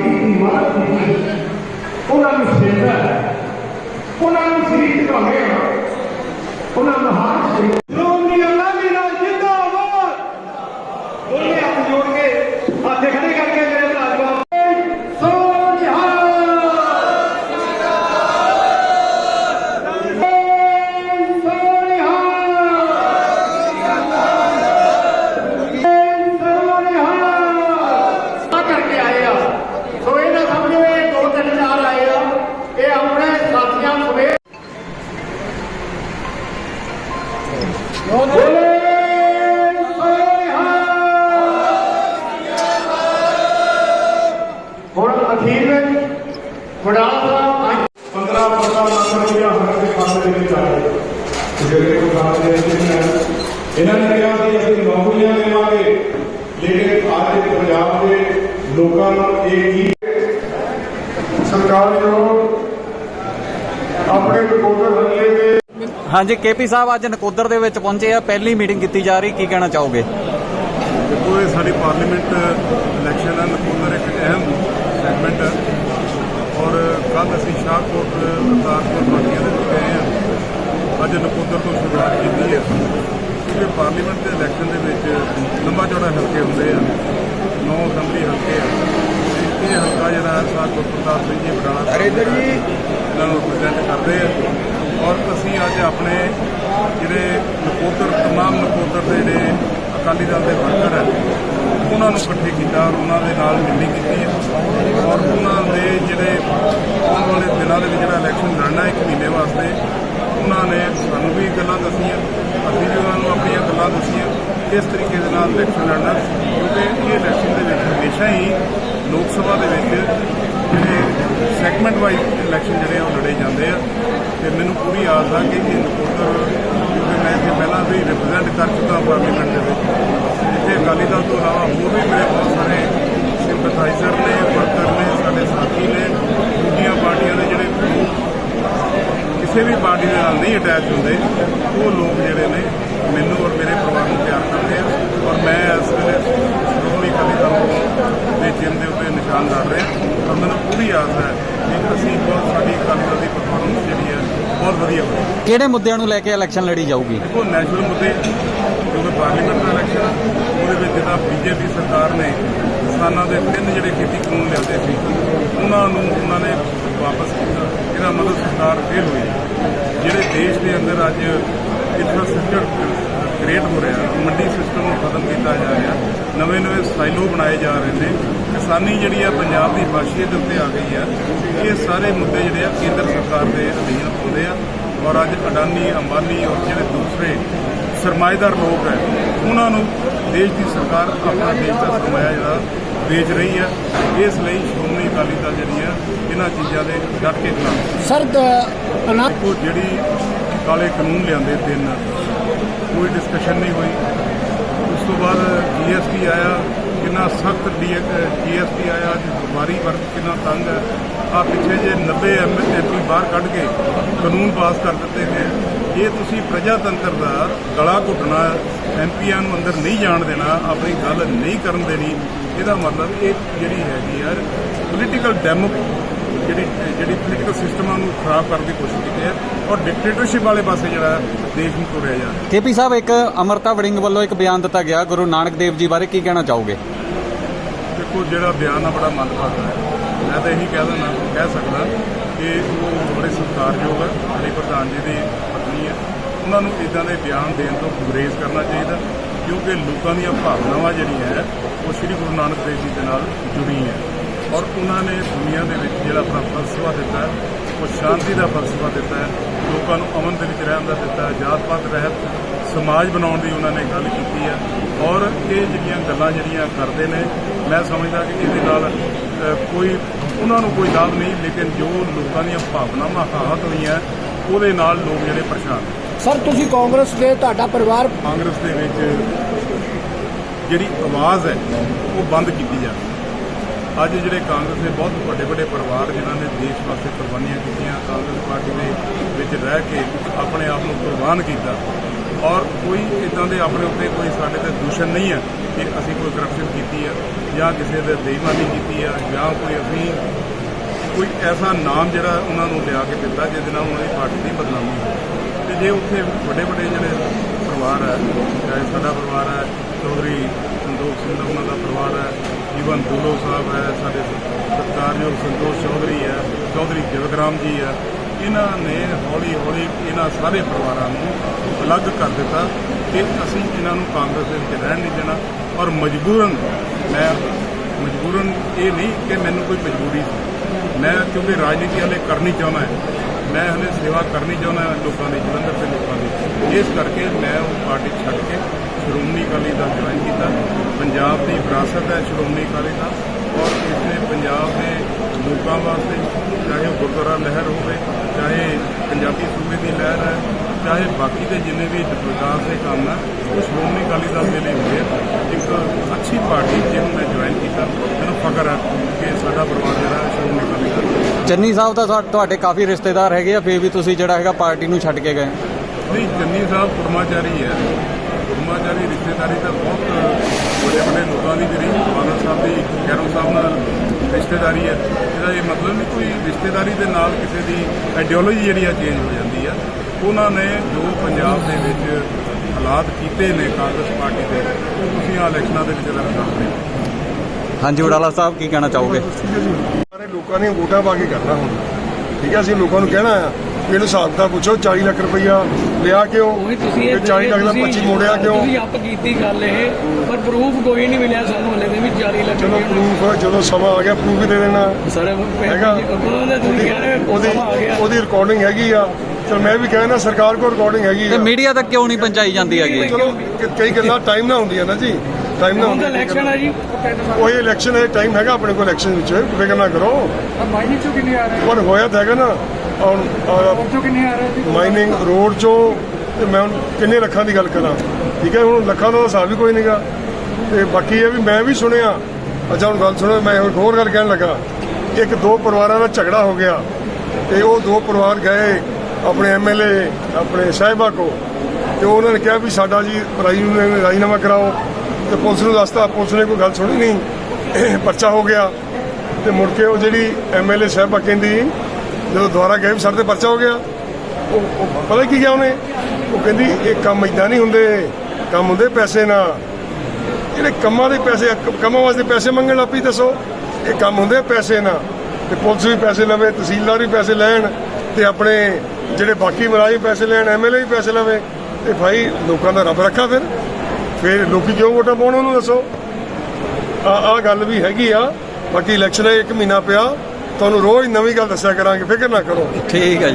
ਕੀਤੀ ਉਹਨਾਂ ਨੂੰ ਸੇਵਾ ਹੈ ਉਹਨਾਂ ਨੂੰ ਸ੍ਰੀ ਕਹਾਂਗੇ ਉਹਨਾਂ ਮਹਾਨ ਸ੍ਰੀ ਸ਼੍ਰੋਮਣੀ ਅਕਾਲੀ ਦਲ ਜਿੰਦਾਬਾਦ ਦੋਨੇ ਹੱਥ ਜੋੜ ਕੇ ਹੱਥ ਖੜੇ ਕਰਕੇ ਮੇਰੇ ਭਰਾ ਜਵਾਬ ਸੋਨਿਹਾ ਸੋਨਿਹਾ ਸੋਨਿਹਾ ਕਰਕੇ ਆਏ ਆ ਸੋ ਇਹ ਨਾ ਸਮਝੋ ਇਹ ਦੋ ਤਿੰਨ ਚਾਰ ਆਏ ਆ ਇਹ ਆਪਣੇ ਸਾਥੀਆਂ ਸਵੇਰ ਹੁਣ ਅਖੀਰ ਵਿੱਚ ਵਡਾਲਾ ਸਾਹਿਬ 15 15 ਲੱਖ ਰੁਪਇਆ ਹਰ ਦੇ ਖਾਤੇ ਦੇ ਵਿੱਚ ਆਏ ਜਿਹੜੇ ਕੋ ਖਾਤੇ ਦੇ ਵਿੱਚ ਹੈ ਇਹਨਾਂ ਨੇ ਕਿਹਾ ਕਿ ਅਸੀਂ ਨੌਕਰੀਆਂ ਦੇਵਾਂਗੇ ਲੇਕਿਨ ਅੱਜ ਦੇ ਪੰਜਾਬ ਦੇ ਲੋਕਾਂ ਨੂੰ ਇਹ ਕੀ ਸਰਕਾਰ ਜੋ ਆਪਣੇ ਕੋਲ ਹੱਲੇ ਦੇ ਹਾਂਜੀ ਕੇਪੀ ਸਾਹਿਬ ਅੱਜ ਨਕੋਦਰ ਦੇ ਵਿੱਚ ਪਹੁੰਚੇ ਆ। ਪਹਿਲੀ ਮੀਟਿੰਗ ਕੀਤੀ ਜਾ ਰਹੀ ਕੀ ਕਹਿਣਾ ਚਾਹੋਗੇ? ਦੇਖੋ ਇਹ ਸਾਡੀ ਪਾਰਲੀਮੈਂਟ ਇਲੈਕਸ਼ਨ ਹੈ ਨਕੋਦਰ ਇੱਕ ਅਹਿਮ ਸੈਗਮੈਂਟ ਹੈ ਔਰ ਕੱਲ ਅਸੀਂ ਸ਼ਾਹਕੋਟ ਕਰਤਾਰਪੁਰ ਪਾਰਟੀਆਂ ਦੇ ਵਿੱਚ ਗਏ ਹਾਂ ਅੱਜ ਨਕੋਦਰ ਤੋਂ ਸ਼ੁਰੂਆਤ ਕੀਤੀ ਹੈ ਕਿਉਂਕਿ ਪਾਰਲੀਮੈਂਟ ਦੇ ਇਲੈਕਸ਼ਨ ਦੇ ਵਿੱਚ ਲੰਬਾ ਚੌੜਾ ਹਲਕੇ ਹੁੰਦੇ ਆ। ਨੌ ਅਸੈਂਬਲੀ ਹਲਕੇ ਆ। ਇਹ ਹਲਕਾ ਜਿਹੜਾ ਹੈ ਸ਼ਾਹਕੋਟ ਪ੍ਰਤਾਪ ਸਿੰਘ ਜੀ ਬਟਾਲਾ ਅਰੇ ਇਹਨਾਂ ਨੂੰ ਰਿਪਰੈਜ਼ੈਂਟ ਕਰਦੇ ਆ। ਔਰ ਅਸੀਂ ਅੱਜ ਆਪਣੇ ਜਿਹੜੇ ਨਕੋਦਰ, ਤਮਾਮ ਨਕੋਦਰ ਦੇ ਜਿਹੜੇ ਅਕਾਲੀ ਦਲ ਦੇ ਵਰਕਰ ਹੈ ਉਹਨਾਂ ਨੂੰ ਇਕੱਠੇ ਕੀਤਾ ਔਰ ਉਹਨਾਂ ਦੇ ਨਾਲ ਮੀਟਿੰਗ ਕੀਤੀ ਔਰ ਉਹਨਾਂ ਦੇ ਜਿਹੜੇ ਆਉਣ ਵਾਲੇ ਦਿਨਾਂ ਦੇ ਵਿੱਚ ਜਿਹੜਾ ਇਲੈਕਸ਼ਨ ਲੜਨਾ ਇੱਕ ਮਹੀਨੇ ਵਾਸਤੇ ਉਹਨਾਂ ਨੇ ਸਾਨੂੰ ਵੀ ਗੱਲਾਂ ਦੱਸੀਆਂ ਅਸੀਂ ਵੀ ਉਹਨਾਂ ਨੂੰ ਆਪਣੀਆਂ ਗੱਲਾਂ ਦੱਸੀਆਂ ਕਿਸ ਤਰੀਕੇ ਦੇ ਨਾਲ ਇਲੈਕਸ਼ਨ ਲੜਨਾ ਕਿਉਂਕਿ ਇਹ ਇਲੈਕਸ਼ਨ ਦੇ ਵਿੱਚ ਹਮੇਸ਼ਾ ਹੀ ਲੋਕ ਸਭਾ ਦੇ ਵਿੱਚ ਜਿਹੜੇ ਸੈਗਮੈਂਟ ਵਾਈਜ਼ ਇਲੈਕਸ਼ਨ ਜਿਹੜੇ ਆ ਉਹ ਲੜੇ ਜਾਂਦੇ ਆ ਤੇ ਮੈਨੂੰ ਪੂਰੀ ਆਸ ਆ ਕਿ ਇਹ ਨਕੋਦਰ ਕਿਉਂਕਿ ਮੈਂ ਇੱਥੇ ਪਹਿਲਾਂ ਵੀ ਰਿਪਰੈਜ਼ੈਂਟ ਕਰ ਚੁੱਕਾ ਪਾਰਲੀਮੈਂਟ ਦੇ ਵਿੱਚ। ਇੱਥੇ ਅਕਾਲੀ ਦਲ ਤੋਂ ਇਲਾਵਾ ਹੋਰ ਵੀ ਮੇਰੇ ਬਹੁਤ ਸਾਰੇ ਸਿੰਪਥਾਈਜ਼ਰ ਨੇ ਵਰਕਰ ਨੇ, ਸਾਡੇ ਸਾਥੀ ਨੇ, ਦੂਜੀਆਂ ਪਾਰਟੀਆਂ ਦੇ ਜਿਹੜੇ ਕਿਸੇ ਵੀ ਪਾਰਟੀ ਦੇ ਨਾਲ ਨਹੀਂ ਅਟੈਚ ਹੁੰਦੇ, ਉਹ ਲੋਕ ਜਿਹੜੇ ਨੇ ਮੈਨੂੰ ਔਰ ਮੇਰੇ ਪਰਿਵਾਰ ਨੂੰ ਪਿਆਰ ਕਰਦੇ ਆ। ਔਰ ਮੈਂ ਇਸ ਵੇਲੇ ਸ਼੍ਰੋਮਣੀ ਅਕਾਲੀ ਦਲ ਦੇ ਚਿੰਨ੍ਹ ਦੇ ਉੱਤੇ ਨਿਸ਼ਾਨ ਲੜ ਰਿਹਾ ਔਰ ਮੈਨੂੰ ਪੂਰੀ ਆਸ ਹੈ ਕਿ ਅਸੀਂ ਬਹੁਤ ਸਾਡੀ ਦਲ ਦੀ ਪਰਫਾਰਮੈਂਸ ਜਿਹੜੀ ਹੈ ਬਹੁਤ ਵਧੀਆ ਹੋਵੇਗੀ ਕਿਹੜੇ ਮੁੱਦਿਆਂ ਨੂੰ ਲੈ ਕੇ ਇਲੈਕਸ਼ਨ ਲੜੀ ਜਾਊਗੀ? ਦੇਖੋ ਨੈਸ਼ਨਲ ਮੁੱਦੇ ਕਿਉਂਕਿ ਪਾਰਲੀਮੈਂਟ ਦਾ ਇਲੈਕਸ਼ਨ ਉਹਦੇ ਵਿੱਚ ਜਿੱਦਾਂ ਬੀਜੇਪੀ ਸਰਕਾਰ ਨੇ ਕਿਸਾਨਾਂ ਦੇ ਤਿੰਨ ਜਿਹੜੇ ਖੇਤੀ ਕਾਨੂੰਨ ਲਿਆਂਦੇ ਸੀ ਉਹਨਾਂ ਨੂੰ ਉਹਨਾਂ ਨੇ ਵਾਪਸ ਕੀਤਾ। ਇਹਦਾ ਮਤਲਬ ਸਰਕਾਰ ਫੇਲ ਹੋਈ। ਜਿਹੜੇ ਦੇਸ਼ ਦੇ ਅੰਦਰ ਅੱਜ ਇਨਫਰਾਸਟ੍ਰਕਚਰ ਕ੍ਰੀਏਟ ਹੋ ਰਿਹਾ ਮੰਡੀ ਸਿਸਟਮ ਨੂੰ ਖਤਮ ਕੀਤਾ ਜਾ ਰਿਹਾ ਨਵੇਂ ਨਵੇਂ ਸਾਈਲੋ ਬਣਾਏ ਜਾ ਰਹੇ ਨੇ। ਕਿਸਾਨੀ ਜਿਹੜੀ ਆ ਪੰਜਾਬ ਦੀ ਹਾਸ਼ੀਏ ਦੇ ਉੱਤੇ ਆ ਗਈ ਆ। ਇਹ ਸਾਰੇ ਮੁੱਦੇ ਜਿਹੜੇ ਆ ਕੇਂਦਰ ਸਰਕਾਰ ਦੇ ਅਧੀਨ ਆਉਂਦੇ ਆ। ਔਰ ਅੱਜ ਅਡਾਨੀ ਅੰਬਾਨੀ ਔਰ ਜਿਹੜੇ ਦੂਸਰੇ ਸਰਮਾਏਦਾਰ ਲੋਕ ਹੈ ਉਹਨਾਂ ਨੂੰ ਦੇਸ਼ ਦੀ ਸਰਕਾਰ ਆਪਣਾ ਦੇਸ਼ ਦਾ ਸਰਮਾਇਆ ਜਿਹੜਾ ਵੇਚ ਰਹੀ ਹੈ ਇਸ ਲਈ ਸ਼੍ਰੋਮਣੀ ਅਕਾਲੀ ਦਲ ਜਿਹੜੀ ਹੈ ਇਹਨਾਂ ਚੀਜ਼ਾਂ ਦੇ ਡਟ ਕੇ ਖਿਲਾਫ ਸਰ ਅਨਾ ਦੇਖੋ ਜਿਹੜੀ ਕਾਲੇ ਕਾਨੂੰਨ ਲਿਆਂਦੇ ਤਿੰਨ ਕੋਈ ਡਿਸਕਸ਼ਨ ਨਹੀਂ ਹੋਈ। ਤੋਂ ਬਾਅਦ ਜੀਐਸਟੀ ਆਇਆ, ਕਿੰਨਾ ਸਖਤ ਜੀਐਸਟੀ ਆਇਆ, ਅੱਜ ਵਪਾਰੀ ਵਰਗ ਕਿੰਨਾ ਤੰਗ ਹੈ। ਆ ਪਿੱਛੇ ਜੇ 90 ਐਮਪੀ ਬਾਹਰ ਕੱਢ ਕੇ ਕਾਨੂੰਨ ਪਾਸ ਕਰ ਦਿੱਤੇ ਗਏ ਇਹ ਤੁਸੀਂ ਪ੍ਰਜਾਤੰਤਰ ਦਾ ਗਲਾ ਘੁੱਟਣਾ ਐਮਪੀਆਂ ਨੂੰ ਅੰਦਰ ਨਹੀਂ ਜਾਣ ਦੇਣਾ, ਆਪਣੀ ਗੱਲ ਨਹੀਂ ਕਰਨ ਦੇਣੀ, ਇਹਦਾ ਮਤਲਬ ਇਹ ਜਿਹੜੀ ਹੈਗੀ ਯਾਰ ਪੋਲੀਟੀਕਲ ਡੈਮੋ ਜਿਹੜੀ ਜਿਹੜੀ ਪੋਲੀਟੀਕਲ ਸਿਸਟਮਾਂ ਨੂੰ ਖਰਾਬ ਕਰਨ ਦੀ ਕੋਸ਼ਿਸ਼ ਕੀਤੀ ਹੈ ਔਰ ਡਿਕਟੇਟਰਸ਼ਿਪ ਵਾਲੇ ਪਾਸੇ ਜਿਹੜਾ ਦੇਸ਼ ਨੂੰ ਤੋਰਿਆ ਜਾ ਰਿਹਾ। ਕੇਪੀ ਸਾਹਿਬ ਇੱਕ ਅਮਰਤਾ ਵੜਿੰਗ ਵੱਲੋਂ ਇੱਕ ਬਿਆਨ ਦਿੱਤਾ ਗਿਆ। ਗੁਰੂ ਨਾਨਕ ਦੇਵ ਜੀ ਬਾਰੇ ਕੀ ਕਹਿਣਾ ਚਾਹੋਗੇ? ਦੇਖੋ ਜਿਹੜਾ ਬਿਆਨ ਆ ਬੜਾ ਮੰਦਭਾਗਾ ਹੈ। ਮੈਂ ਤਾਂ ਇਹੀ ਕਹਿ ਦਿੰਦਾ ਕਹਿ ਸਕਦਾ ਕਿ ਉਹ ਬੜੇ ਸਤਿਕਾਰਯੋਗ ਹੈ ਸਾਡੇ ਪ੍ਰਧਾਨ ਜੀ ਦੀ ਪਤਨੀ ਹੈ ਉਹਨਾਂ ਨੂੰ ਇਦਾਂ ਦੇ ਬਿਆਨ ਦੇਣ ਤੋਂ ਗੁਰੇਜ਼ ਕਰਨਾ ਚਾਹੀਦਾ ਕਿਉਂਕਿ ਲੋਕਾਂ ਦੀਆਂ ਭਾਵਨਾਵਾਂ ਜਿਹੜੀਆਂ ਹੈ ਉਹ ਸ੍ਰੀ ਗੁਰੂ ਨਾਨਕ ਦੇਵ ਜੀ ਦੇ ਨਾਲ ਜੁੜੀ ਹੈ। ਔਰ ਉਹਨਾਂ ਨੇ ਦੁਨੀਆ ਦੇ ਵਿੱਚ ਜਿਹੜਾ ਆਪਣਾ ਫਲਸਫਾ ਦਿੱਤਾ ਉਹ ਸ਼ਾਂਤੀ ਦਾ ਫਲਸਫਾ ਦਿੱਤਾ ਲੋਕਾਂ ਨੂੰ ਅਮਨ ਦੇ ਵਿੱਚ ਰਹਿਣ ਦਾ ਦਿੱਤਾ ਹੈ ਜਾਤ ਪਾਤ ਰਹਿਤ ਸਮਾਜ ਬਣਾਉਣ ਦੀ ਉਹਨਾਂ ਨੇ ਗੱਲ ਕੀਤੀ ਹੈ। ਔਰ ਇਹ ਜਿਹੜੀਆਂ ਗੱਲਾਂ ਜਿਹੜੀਆਂ ਕਰਦੇ ਨੇ ਮੈਂ ਸਮਝਦਾ ਕਿ ਇਹਦੇ ਨਾਲ ਕੋਈ ਉਹਨਾਂ ਨੂੰ ਕੋਈ ਲਾਭ ਨਹੀਂ ਲੇਕਿਨ ਜੋ ਲੋਕਾਂ ਦੀਆਂ ਭਾਵਨਾਵਾਂ ਹਾਹਤ ਹੋਈਆਂ ਉਹਦੇ ਨਾਲ ਲੋਕ ਜਿਹੜੇ ਪਰੇਸ਼ਾਨ ਸਰ ਤੁਸੀਂ ਕਾਂਗਰਸ ਦੇ ਤੁਹਾਡਾ ਪਰਿਵਾਰ? ਕਾਂਗਰਸ ਦੇ ਵਿੱਚ ਜਿਹੜੀ ਆਵਾਜ਼ ਹੈ ਉਹ ਬੰਦ ਕੀਤੀ ਜਾਵੇ ਅੱਜ ਜਿਹੜੇ ਕਾਂਗਰਸ ਦੇ ਬਹੁਤ ਵੱਡੇ ਵੱਡੇ ਪਰਿਵਾਰ ਜਿਨ੍ਹਾਂ ਨੇ ਦੇਸ਼ ਵਾਸਤੇ ਕੁਰਬਾਨੀਆਂ ਕੀਤੀਆਂ, ਕਾਂਗਰਸ ਪਾਰਟੀ ਦੇ ਵਿੱਚ ਰਹਿ ਕੇ ਆਪਣੇ ਆਪ ਨੂੰ ਕੁਰਬਾਨ ਕੀਤਾ। ਔਰ ਕੋਈ ਇਦਾਂ ਦੇ ਆਪਣੇ ਉੱਤੇ ਕੋਈ ਸਾਡੇ ਤੇ ਦੂਸ਼ਣ ਨਹੀਂ ਹੈ ਕਿ ਅਸੀਂ ਕੋਈ ਕਰਪਸ਼ਨ ਕੀਤੀ ਆ ਜਾਂ ਕਿਸੇ ਦੇ ਬੇਈਮਾਨੀ ਕੀਤੀ ਆ ਜਾਂ ਕੋਈ ਅਸੀਂ ਕੋਈ ਐਸਾ ਨਾਮ ਜਿਹੜਾ ਉਹਨਾਂ ਨੂੰ ਲਿਆ ਕੇ ਦਿੱਤਾ ਜਿਹਦੇ ਨਾਲ ਉਹਨਾਂ ਦੀ ਪਾਰਟੀ ਦੀ ਬਦਨਾਮੀ ਹੋਵੇ ਤੇ ਜੇ ਉੱਥੇ ਵੱਡੇ ਵੱਡੇ ਜਿਹੜੇ ਪਰਿਵਾਰ ਹੈ, ਚਾਹੇ ਸਾਡਾ ਪਰਿਵਾਰ ਹੈ, ਚੌਧਰੀ ਸੰਦੋਖ ਸਿੰਘ ਦਾ ਉਹਨਾਂ ਦਾ ਪਰਿਵਾਰ ਹੈ ਜੀਵਨ ਦੁਲੋ ਸਾਹਿਬ ਹੈ, ਸਾਡੇ ਸਤਿਕਾਰਯੋਗ ਸੰਤੋਸ਼ ਚੌਧਰੀ ਹੈ, ਚੌਧਰੀ ਜਗਤਰਾਮ ਜੀ ਹੈ, ਇਹਨਾਂ ਨੇ ਹੌਲੀ ਹੌਲੀ ਇਹਨਾਂ ਸਾਰੇ ਪਰਿਵਾਰਾਂ ਨੂੰ ਅਲੱਗ ਕਰ ਦਿੱਤਾ ਕਿ ਅਸੀਂ ਇਹਨਾਂ ਨੂੰ ਕਾਂਗਰਸ ਦੇ ਵਿੱਚ ਰਹਿਣ ਨਹੀਂ ਦੇਣਾ ਔਰ ਮਜਬੂਰਨ ਮੈਂ, ਮਜਬੂਰਨ ਇਹ ਨਹੀਂ ਕਿ ਮੈਨੂੰ ਕੋਈ ਮਜਬੂਰੀ ਸੀ। ਮੈਂ ਕਿਉਂਕਿ ਰਾਜਨੀਤੀ ਹਲੇ ਕਰਨੀ ਚਾਹੁੰਦਾ ਹਾਂ। ਮੈਂ ਹਲੇ ਸੇਵਾ ਕਰਨੀ ਚਾਹੁੰਦਾ ਲੋਕਾਂ ਦੀ, ਜਲੰਧਰ ਦੇ ਲੋਕਾਂ ਦੀ। ਇਸ ਕਰਕੇ ਮੈਂ ਉਹ ਪਾਰਟੀ ਛੱਡ ਕੇ ਸ਼੍ਰੋਮਣੀ ਅਕਾਲੀ ਦਲ ਜੁਆਇਨ ਕੀਤਾ। ਪੰਜਾਬ ਦੀ ਵਿਰਾਸਤ ਹੈ ਸ਼੍ਰੋਮਣੀ ਅਕਾਲੀ ਦਲ ਔਰ ਇਸ ਪੰਜਾਬ ਦੇ ਲੋਕਾਂ ਵਾਸਤੇ ਚਾਹੇ ਉਹ ਗੁਰਦੁਆਰਾ ਲਹਿਰ ਹੋਵੇ, ਚਾਹੇ ਪੰਜਾਬੀ ਸੂਬੇ ਦੀ ਲਹਿਰ ਹੈ, ਚਾਹੇ ਬਾਕੀ ਦੇ ਜਿੰਨੇ ਵੀ ਵਿਕਾਸ ਦੇ ਕੰਮ ਹੈ, ਉਹ ਸ਼੍ਰੋਮਣੀ ਅਕਾਲੀ ਦਲ ਦੇ ਲਈ ਹੋਏ ਇੱਕ ਅੱਛੀ ਪਾਰਟੀ ਜਿਹਨੂੰ ਮੈਂ ਜੁਆਇਨ ਕੀਤਾ। ਮੈਨੂੰ ਫਖਰ ਹੈ ਕਿ ਸਾਡਾ ਪਰਿਵਾਰ ਜਿਹੜਾ ਸ਼੍ਰੋਮਣੀ ਅਕਾਲੀ ਦਲ ਚੰਨੀ ਸਾਹਿਬ ਤਾਂ ਤੁਹਾ- ਤੁਹਾਡੇ ਕਾਫੀ ਰਿਸ਼ਤੇਦਾਰ ਹੈਗੇ ਆ ਫੇਰ ਵੀ ਤੁਸੀਂ ਜਿਹੜਾ ਹੈਗਾ ਪਾਰਟੀ ਨੂੰ ਛੱਡ ਕੇ ਗਏ। ਨਹੀਂ ਚੰਨੀ ਸਾਹਿਬ ਕੁੜਮਾਚਾਰੀ ਹੈ। ਕੁੜਮਾਚਾਰੀ ਰਿਸ਼ਤੇਦਾਰੀ ਤਾਂ ਬਹੁਤ ਵੱਡੇ ਵੱਡੇ ਲੋਕਾਂ ਦੀ ਜਿਹੜੀ ਬਾਦਲ ਸਾਹਿਬ ਦੀ ਕੈਰੋ ਸਾਹਿਬ ਨਾਲ ਰਿਸ਼ਤੇਦਾਰੀ ਹੈ। ਇਹਦਾ ਇਹ ਮਤਲਬ ਨਹੀਂ ਕੋਈ ਰਿਸ਼ਤੇਦਾਰੀ ਦੇ ਨਾਲ ਕਿਸੇ ਦੀ ਆਈਡੀਓਲੋਜੀ ਜਿਹੜੀ ਆ ਚੇਂਜ ਹੋ ਜਾਂਦੀ ਆ। ਉਹਨਾਂ ਨੇ ਜੋ ਪੰਜਾਬ ਦੇ ਵਿੱਚ ਹਾਲਾਤ ਕੀਤੇ ਨੇ ਕਾਂਗਰਸ ਪਾਰਟੀ ਦੇ ਉਹ ਤੁਸੀਂ ਆ ਇਲੈਕਸ਼ਨਾਂ ਦੇ ਵਿੱਚ ਹੋ। ਹਾਂਜੀ ਵਡਾਲਾ ਸਾਹਿਬ ਕੀ ਕਹਿਣਾ ਚਾਹੋਗੇ? ਲੋਕਾਂ ਨੇ ਵੋਟਾਂ ਪਾ ਕੇ ਕਰਨਾ ਹੁਣ। ਠੀਕ ਹੈ ਅਸੀਂ ਲੋਕਾਂ ਨੂੰ ਕਹਿਣਾ ਆ ਵੀ ਇਹਨੂੰ ਹਿਸਾਬ ਦਾ ਪੁੱਛੋ 40 ਲੱਖ ਰੁਪਈਆ ਲਿਆ ਕਿਉਂ? ਉਹੀ ਤੁਸੀਂ ਇਹ 40 ਲੱਖ ਦਾ ਤੁਸੀਂ- 25 ਮੋੜਿਆ ਕਿਉਂ? ਤੁਸੀਂ ਆਪ ਕੀਤੀ ਗੱਲ ਇਹ ਪਰ ਪ੍ਰੂਫ ਕੋਈ ਨਹੀਂ ਮਿਲਿਆ ਸਾਨੂੰ ਹਲੇ ਦੇ ਵੀ 40 ਲੱਖ ਚਲੋ ਪ੍ਰੂਫ ਜਦੋਂ ਸਮਾਂ ਆ ਗਿਆ ਪ੍ਰੂਫ ਦੇ ਦੇਣਾ। ਸਰ ਹੈਗਾ? ਉਹਦੀ ਉਹਦੀ ਰਿਕਾਰਡਿੰਗ ਹੈਗੀ ਆ। ਚਲ ਮੈਂ ਵੀ ਕਹਿਣਾ ਸਰਕਾਰ ਕੋਲ ਰਿਕਾਰਡਿੰਗ ਹੈਗੀ ਤੇ ਆ। ਮੀਡੀਆ ਤੱਕ ਕਿਉਂ ਨਹੀਂ ਪਹੁੰਚਾਈ ਜਾਂਦੀ ਹੈਗੀ? ਚਲੋ ਕਈ ਗੱਲਾਂ ਟਾਈਮ ਨਾ ਹੁੰਦੀਆਂ ਨਾ ਜੀ। ਟਾਈਮ ਨਾ ਹੁਣ ਇਲੈਕਸ਼ਨ ਹੈ ਜੀ। ਉਹ ਇਲੈਕਸ਼ਨ ਹੈ ਟਾਈਮ ਹੈਗਾ ਆਪਣੇ ਕੋਲ ਇਲੈਕਸ਼ਨ ਵਿੱਚ। ਫਿਕਰ ਨਾ ਕਰੋ। ਮਾਈਨਿੰਗ ਚੋਂ ਕਿੰਨੇ ਆ ਰਹੇ? ਪਰ ਹੋਇਆ ਤਾਂ ਹੈਗਾ ਨਾ। ਹੁਣ ਆਹ ਚੋਂ ਕਿੰਨੇ ਆ ਰਹੇ ਮਾਈਨਿੰਗ ਰੋਡ ਚੋਂ ਤੇ ਮੈਂ ਹੁਣ ਕਿੰਨੇ ਲੱਖਾਂ ਦੀ ਗੱਲ ਕਰਾਂ। ਠੀਕ ਹੈ ਹੁਣ ਲੱਖਾਂ ਦਾ ਹਿਸਾਬ ਵੀ ਕੋਈ ਨਹੀਂਗਾ ਤੇ ਬਾਕੀ ਇਹ ਵੀ ਮੈਂ ਵੀ ਸੁਣਿਆ। ਅੱਛਾ ਹੁਣ ਗੱਲ ਸੁਣੋ ਮੈਂ ਇੱਕ ਹੋਰ ਗੱਲ ਕਹਿਣ ਲੱਗਾ। ਇੱਕ ਦੋ ਪਰਿਵਾਰਾਂ ਦਾ ਝਗੜਾ ਹੋ ਗਿਆ। ਤੇ ਉਹ ਦੋ ਪਰਿਵਾਰ ਗਏ ਆਪਣੇ ਐਮਐਲਏ ਆਪਣੇ ਸਾਹਿਬਾ ਕੋ ਤੇ ਉਹਨਾਂ ਨੇ ਕਿਹਾ ਵੀ ਸਾਡਾ ਜੀ ਰਾਜੀ ਰਾਜੀਨਾਮਾ ਕਰਾਓ। ਤੇ ਪੁਲਿਸ ਨੂੰ ਦੱਸਤਾ, ਪੁਲਿਸ ਨੇ ਕੋਈ ਗੱਲ ਸੁਣੀ ਨਹੀਂ, ਪਰਚਾ ਹੋ ਗਿਆ। ਤੇ ਮੁੜ ਕੇ ਉਹ ਜਿਹੜੀ ਐਮਐਲਏ ਸਾਹਿਬਾ ਕਹਿੰਦੀ, ਜਦੋਂ ਦੁਬਾਰਾ ਗਏ ਵੀ ਸਾਡੇ ਤੇ ਪਰਚਾ ਹੋ ਗਿਆ। ਉਹ ਪਤਾ ਕੀ ਗਿਆ ਉਹਨੇ? ਉਹ ਕਹਿੰਦੀ, ਇਹ ਕੰਮ ਇਦਾਂ ਨਹੀਂ ਹੁੰਦੇ, ਕੰਮ ਹੁੰਦੇ ਪੈਸੇ ਨਾਲ। ਜਿਹੜੇ ਕੰਮਾਂ ਦੇ ਪੈਸੇ, ਕੰਮਾਂ ਵਾਸਤੇ ਪੈਸੇ ਮੰਗਣ ਲੱਪੀ ਦੱਸੋ। ਇਹ ਕੰਮ ਹੁੰਦੇ ਪੈਸੇ ਨਾਲ। ਤੇ ਪੁਲਿਸ ਵੀ ਪੈਸੇ ਲਵੇ, ਤਹਿਸੀਲਦਾਰ ਵੀ ਪੈਸੇ ਲੈਣ, ਤੇ ਆਪਣੇ ਜਿਹੜੇ ਬਾਕੀ ਮਲਾਈ ਪੈਸੇ ਲੈਣ ਐਮਐਲਏ ਵੀ ਪੈਸੇ ਲਵੇ। ਤੇ ਭਾਈ, ਲੋਕਾਂ ਦਾ ਰੱਬ ਰੱਖਾ ਫਿਰ। ਫਿਰ ਲੋਕੀ ਕਿਉਂ ਵੋਟਾਂ ਪਾਉਣ ਉਹਨੂੰ ਦੱਸੋ? ਆ ਆ ਗੱਲ ਵੀ ਹੈਗੀ ਆ। ਬਾਕੀ ਇਲੈਕਸ਼ਨ ਇੱਕ ਮਹੀਨਾ ਪਿਆ। ਤੁਹਾਨੂੰ ਰੋਜ਼ ਨਵੀਂ ਗੱਲ ਦੱਸਿਆ ਕਰਾਂਗੇ। ਫਿਕਰ ਨਾ ਕਰੋ। ਠੀਕ ਹੈ